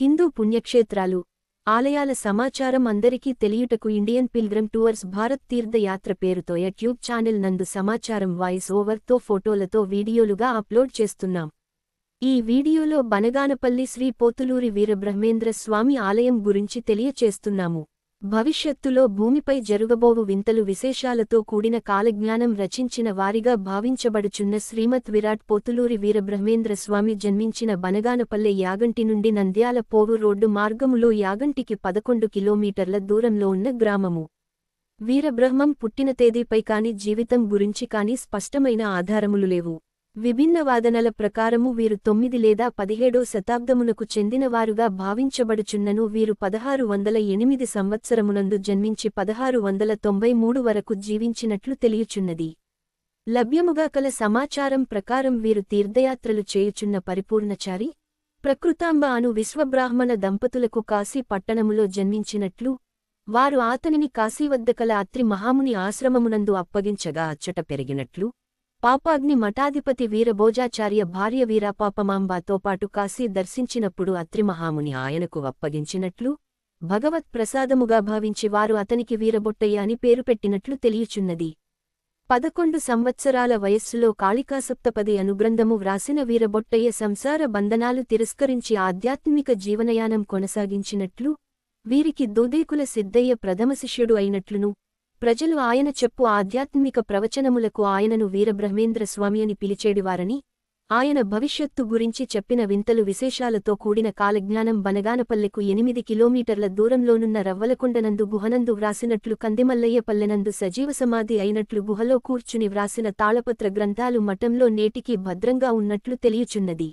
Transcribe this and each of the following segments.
హిందూ పుణ్యక్షేత్రాలు ఆలయాల సమాచారం అందరికీ తెలియుటకు ఇండియన్ పిల్గ్రమ్ టూర్స్ భారత్ తీర్థయాత్ర పేరుతో యూట్యూబ్ ఛానల్ నందు సమాచారం వాయిస్ ఓవర్తో ఫోటోలతో వీడియోలుగా అప్లోడ్ చేస్తున్నాం. ఈ వీడియోలో బనగానపల్లి శ్రీ పోతులూరి వీరబ్రహ్మేంద్ర స్వామి ఆలయం గురించి తెలియచేస్తున్నాము. భవిష్యత్తులో భూమిపై జరుగబోవు వింతలు విశేషాలతో కూడిన కాలజ్ఞానం రచించిన వారిగా భావించబడుచున్న శ్రీమత్ విరాట్ పోతులూరి వీరబ్రహ్మేంద్ర స్వామి జన్మించిన బనగానపల్లె యాగంటి నుండి నంద్యాల పోవు రోడ్డు మార్గములో యాగంటికి పదకొండు కిలోమీటర్ల దూరంలో ఉన్న గ్రామము. వీరబ్రహ్మం పుట్టిన తేదీపై కాని జీవితం గురించి కాని స్పష్టమైన ఆధారములు లేవు. విభిన్న వాదనల ప్రకారము వీరు తొమ్మిది లేదా పదిహేడో శతాబ్దమునకు చెందినవారుగా భావించబడుచున్నను. వీరు పదహారు వందల ఎనిమిది సంవత్సరమునందు జన్మించి పదహారు వందల తొంభై మూడు వరకు జీవించినట్లు తెలియుచున్నది. లభ్యముగా కల సమాచారం ప్రకారం వీరు తీర్థయాత్రలు చేయుచున్న పరిపూర్ణచారి ప్రకృతాంబ అను విశ్వబ్రాహ్మణ దంపతులకు కాశీ పట్టణములో జన్మించినట్లు వారు ఆతనిని కాశీవద్ద కల అత్రి మహాముని ఆశ్రమమునందు అప్పగించగా అచ్చట పెరిగినట్లు పాపాగ్ని మఠాధిపతి వీరభోజాచార్య భార్య వీరాపాపమాంబాతో పాటు కాశీ దర్శించినప్పుడు అత్రిమహాముని ఆయనకు అప్పగించినట్లు భగవత్ ప్రసాదముగా భావించి వారు అతనికి వీరబొట్టయ్య అని పేరు పెట్టినట్లు తెలియుచున్నది. పదకొండు సంవత్సరాల వయస్సులో కాళికాసప్తపది అనుగ్రంథము వ్రాసిన వీరబొట్టయ్య సంసార బంధనాలు తిరస్కరించి ఆధ్యాత్మిక జీవనయానం కొనసాగించినట్లు వీరికి దూదేకుల సిద్ధయ్య ప్రథమ శిష్యుడు అయినట్లును ప్రజలు ఆయన చెప్పు ఆధ్యాత్మిక ప్రవచనములకు ఆయనను వీరబ్రహ్మేంద్ర స్వామి అని పిలిచేడివారని ఆయన భవిష్యత్తు గురించి చెప్పిన వింతలు విశేషాలతో కూడిన కాలజ్ఞానం బనగానపల్లెకు ఎనిమిది కిలోమీటర్ల దూరంలోనున్న రవ్వలకొండనందు గుహనందు వ్రాసినట్లు కందిమల్లయ్యపల్లెనందు సజీవ సమాధి అయినట్లు గుహలో కూర్చుని వ్రాసిన తాళపత్ర గ్రంథాలు మఠంలో నేటికి భద్రంగా ఉన్నట్లు తెలియచున్నది.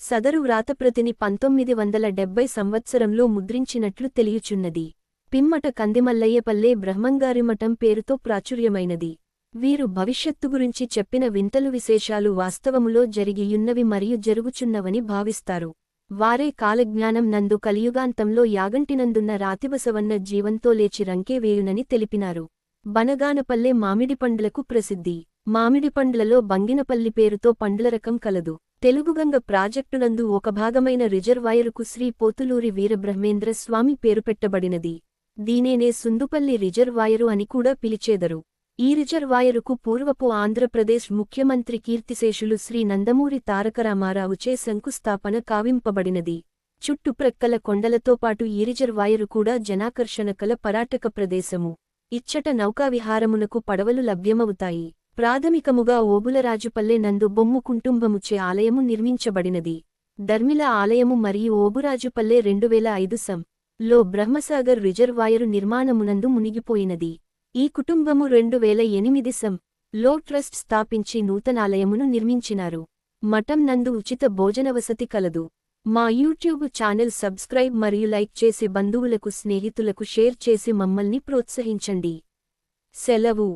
సదరు వ్రాతప్రతిని పంతొమ్మిది వందల డెబ్బై సంవత్సరంలో ముద్రించినట్లు తెలియచున్నది. పిమ్మట కందిమల్లయ్యపల్లె బ్రహ్మంగారిమఠం పేరుతో ప్రాచుర్యమైనది. వీరు భవిష్యత్తు గురించి చెప్పిన వింతలు విశేషాలు వాస్తవములో జరిగియున్నవి మరియు జరుగుచున్నవని భావిస్తారు. వారే కాలజ్ఞానం నందు కలియుగాంతంలో యాగంటినందున్న రాతిబసవన్న జీవంతో లేచి రంకేవేయునని తెలిపినారు. బనగానపల్లె మామిడి పండ్లకు ప్రసిద్ధి. మామిడి పండ్లలో బంగినపల్లి పేరుతో పండ్ల రకం కలదు. తెలుగుగంగ ప్రాజెక్టునందు ఒక భాగమైన రిజర్వాయరుకు శ్రీ పోతులూరి వీరబ్రహ్మేంద్ర స్వామి పేరు పెట్టబడినది. దీనేనే సుందుపల్లి రిజర్వాయరు అని కూడా పిలిచేదరు. ఈ రిజర్వాయరుకు పూర్వపు ఆంధ్రప్రదేశ్ ముఖ్యమంత్రి కీర్తిశేషులు శ్రీ నందమూరి తారకరామారావుచే శంకుస్థాపన కావింపబడినది. చుట్టుప్రక్కల కొండలతో పాటు ఈ రిజర్వాయరు కూడా జనాకర్షణ కల పరాటక ప్రదేశము. ఇచ్చట నౌకావిహారమునకు పడవలు లభ్యమవుతాయి. ప్రాథమికముగా ఓబులరాజుపల్లె నందు బొమ్ము కుంటుంబముచే ఆలయము నిర్మించబడినది. ధర్మిల ఆలయము మరియు ఓబురాజుపల్లె రెండువేల ఐదు సం. లో బ్రహ్మసాగర్ రిజర్వాయరు నిర్మాణమునందు మునిగిపోయినది. ఈ కుటుంబము రెండు వేల ఎనిమిది సం. లో ట్రస్ట్ స్థాపించి నూతనాలయమును నిర్మించినారు. మఠం నందు ఉచిత భోజన వసతి కలదు. మా యూట్యూబ్ ఛానల్ సబ్స్క్రైబ్ మరియు లైక్ చేసి బంధువులకు స్నేహితులకు షేర్ చేసి మమ్మల్ని ప్రోత్సహించండి. సెలవు.